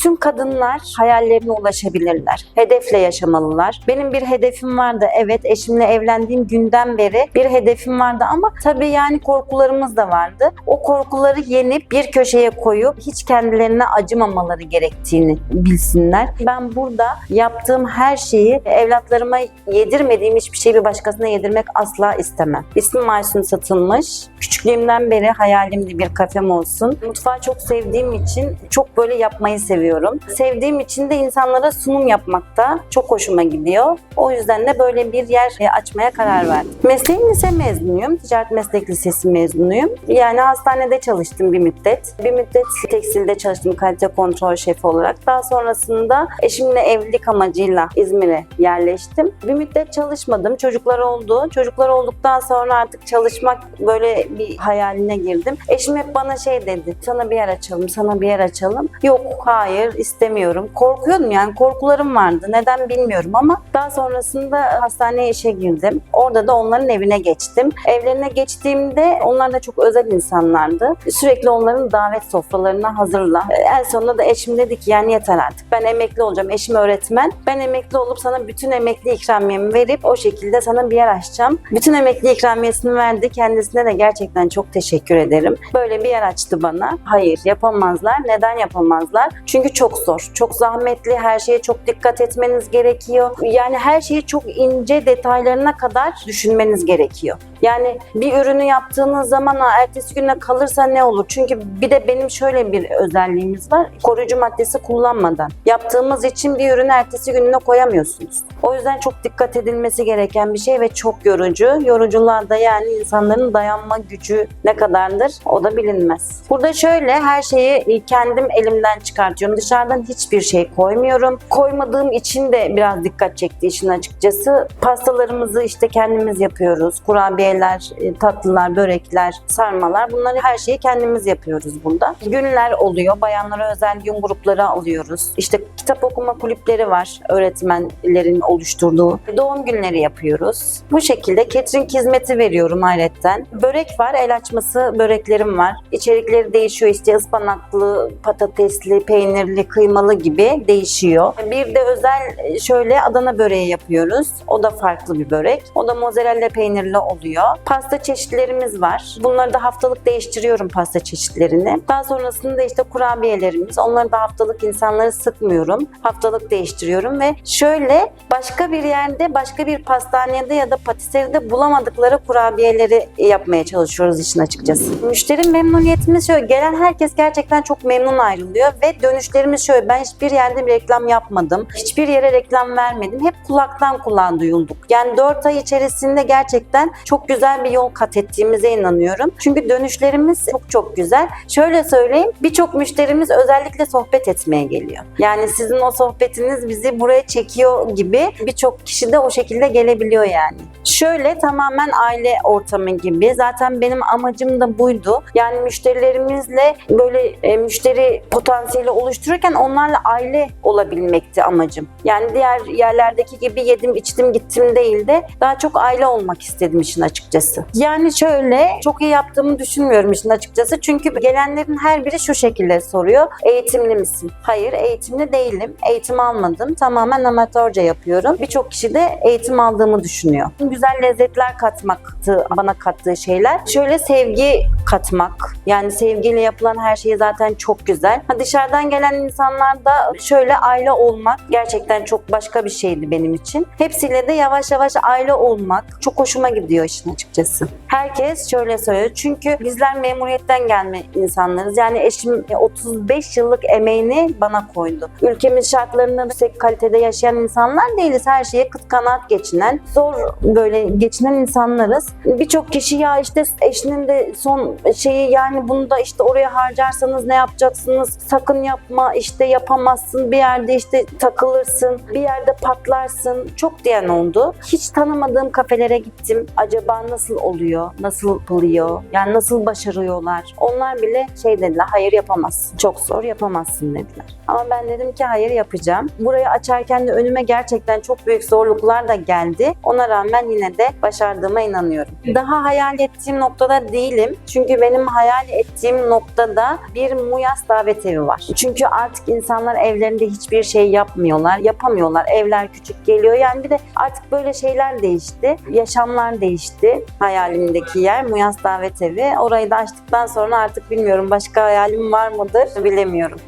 bütün kadınlar hayallerine ulaşabilirler. Hedefle yaşamalılar. Benim bir hedefim vardı. Evet eşimle evlendiğim günden beri bir hedefim vardı ama tabii yani korkularımız da vardı. O korkuları yenip bir köşeye koyup hiç kendilerine acımamaları gerektiğini bilsinler. Ben burada yaptığım her şeyi evlatlarıma yedirmediğim hiçbir şeyi bir başkasına yedirmek asla istemem. İsmim Aysun Satılmış. Küçüklüğümden beri hayalimdi bir kafem olsun. Mutfağı çok sevdiğim için çok böyle yapmayı seviyorum. Sevdiğim için de insanlara sunum yapmakta çok hoşuma gidiyor. O yüzden de böyle bir yer e, açmaya karar verdim. Mesleğim lise mezunuyum. Ticaret Meslek Lisesi mezunuyum. Yani hastanede çalıştım bir müddet. Bir müddet tekstilde çalıştım kalite kontrol şefi olarak. Daha sonrasında eşimle evlilik amacıyla İzmir'e yerleştim. Bir müddet çalışmadım. Çocuklar oldu. Çocuklar olduktan sonra artık çalışmak böyle bir hayaline girdim. Eşim hep bana şey dedi. Sana bir yer açalım, sana bir yer açalım. Yok, hayır, istemiyorum. Korkuyordum yani korkularım vardı. Neden bilmiyorum ama daha sonrasında hastaneye işe girdim. Orada da onların evine geçtim. Evlerine geçtiğimde onlar da çok özel insanlardı. Sürekli onların davet sofralarına hazırla. En sonunda da eşim dedi ki yani yeter artık. Ben emekli olacağım. Eşim öğretmen. Ben emekli olup sana bütün emekli ikramiyemi verip o şekilde sana bir yer açacağım. Bütün emekli ikramiyesini verdi. Kendisine de gerçekten çok teşekkür ederim. Böyle bir yer açtı bana. Hayır yapamazlar. Neden yapamazlar? Çünkü çok zor. Çok zahmetli. Her şeye çok dikkat etmeniz gerekiyor. Yani her şeyi çok ince detaylarına kadar düşünmeniz gerekiyor. Yani bir ürünü yaptığınız zaman "Aa, ertesi güne kalırsa ne olur? Çünkü bir de benim şöyle bir özelliğimiz var. Koruyucu maddesi kullanmadan yaptığımız için bir ürünü ertesi gününe koyamıyorsunuz. O yüzden çok dikkat edilmesi gereken bir şey ve çok yorucu. Yoruculuğa da yani insanların dayanma gücü ne kadardır o da bilinmez. Burada şöyle her şeyi kendim elimden çıkartıyorum. Dışarıdan hiçbir şey koymuyorum. Koymadığım için de biraz dikkat çekti işin açıkçası. Pastalarımızı işte kendimiz yapıyoruz. Kurabiyeler, e, tatlılar, börekler, sarmalar bunları her şeyi kendimiz yapıyoruz bunda. Günler oluyor. Bayanlara özel gün grupları alıyoruz. İşte kitap okuma kulüpleri var. Öğretmenlerin oluşturduğu. Doğum günleri yapıyoruz. Bu şekilde catering hizmeti veriyorum hayretten. Börek var. El açması böreklerim var. İçerikleri değişiyor. İşte ıspanaklı, patatesli, peynirli, kıymalı gibi değişiyor. Bir de özel şöyle Adana böreği yapıyoruz. O da farklı bir börek. O da mozzarella peynirli oluyor. Pasta çeşitlerimiz var. Bunları da haftalık değiştiriyorum pasta çeşitlerini. Daha sonrasında işte kurabiyelerimiz. Onları da haftalık insanları sıkmıyorum. Haftalık değiştiriyorum ve şöyle başka bir yerde, başka bir pastanede ya da patiseride bulamadıkları kurabiyeleri yapmaya çalışıyoruz işin açıkçası. Müşteri memnuniyetimiz şöyle. Gelen herkes gerçekten çok memnun ayrılıyor ve dönüşlerimiz şöyle. Ben hiçbir yerde bir reklam yapmadım. Hiçbir yere reklam vermedim. Hep kulaktan kulağa duyulduk. Yani 4 ay içerisinde gerçekten çok güzel bir yol kat ettiğimize inanıyorum. Çünkü dönüşlerimiz çok çok güzel. Şöyle söyleyeyim. Birçok müşterimiz özellikle sohbet etmeye geliyor. Yani sizin o sohbetiniz bizi buraya çekiyor gibi birçok kişi de o şekilde gelebiliyor yani. Şöyle tamamen aile ortamı gibi. Zaten benim amacım da buydu. Yani müşterilerimizle böyle e, müşteri potansiyeli oluştururken onlarla aile olabilmekti amacım. Yani diğer yerlerdeki gibi yedim içtim gittim değil de daha çok aile olmak istedim işin açıkçası. Yani şöyle çok iyi yaptığımı düşünmüyorum işin açıkçası. Çünkü gelenlerin her biri şu şekilde soruyor. Eğitimli misin? Hayır eğitimli değilim. Eğitim almadım. Tamamen amatörce yapıyorum. Birçok kişi de eğitim aldığımı düşünüyor. Güzel lezzetler katmaktı bana kattığı şeyler. Şöyle sevgi katmak. Yani sevgiyle yapılan her şey zaten çok güzel. Ha, dışarıdan gelen insanlar da şöyle aile olmak gerçekten çok başka bir şeydi benim için. Hepsiyle de yavaş yavaş aile olmak çok hoşuma gidiyor işin açıkçası. Herkes şöyle söylüyor. Çünkü bizler memuriyetten gelme insanlarız. Yani eşim 35 yıllık emeğini bana koydu. Ülkemiz şartlarında yüksek kalitede yaşayan insanlar değiliz. Her şeye kıt kanaat geçinen, zor böyle geçinen insanlarız. Birçok kişi ya işte eşinin de son şeyi yani bunu da işte oraya harcarsanız ne yapacaksınız? Sakın yapma işte yapamazsın. Bir yerde işte takılırsın. Bir yerde patlarsın. Çok diyen oldu. Hiç tanımadığım kafelere gittim. Acaba acaba nasıl oluyor, nasıl yapılıyor, yani nasıl başarıyorlar? Onlar bile şey dediler, hayır yapamazsın, çok zor yapamazsın dediler. Ama ben dedim ki hayır yapacağım. Burayı açarken de önüme gerçekten çok büyük zorluklar da geldi. Ona rağmen yine de başardığıma inanıyorum. Daha hayal ettiğim noktada değilim. Çünkü benim hayal ettiğim noktada bir Muyas davet evi var. Çünkü artık insanlar evlerinde hiçbir şey yapmıyorlar, yapamıyorlar. Evler küçük geliyor. Yani bir de artık böyle şeyler değişti. Yaşamlar değişti. Hayalimdeki yer Muyas davet evi. Orayı da açtıktan sonra artık bilmiyorum başka hayalim var mıdır bilemiyorum.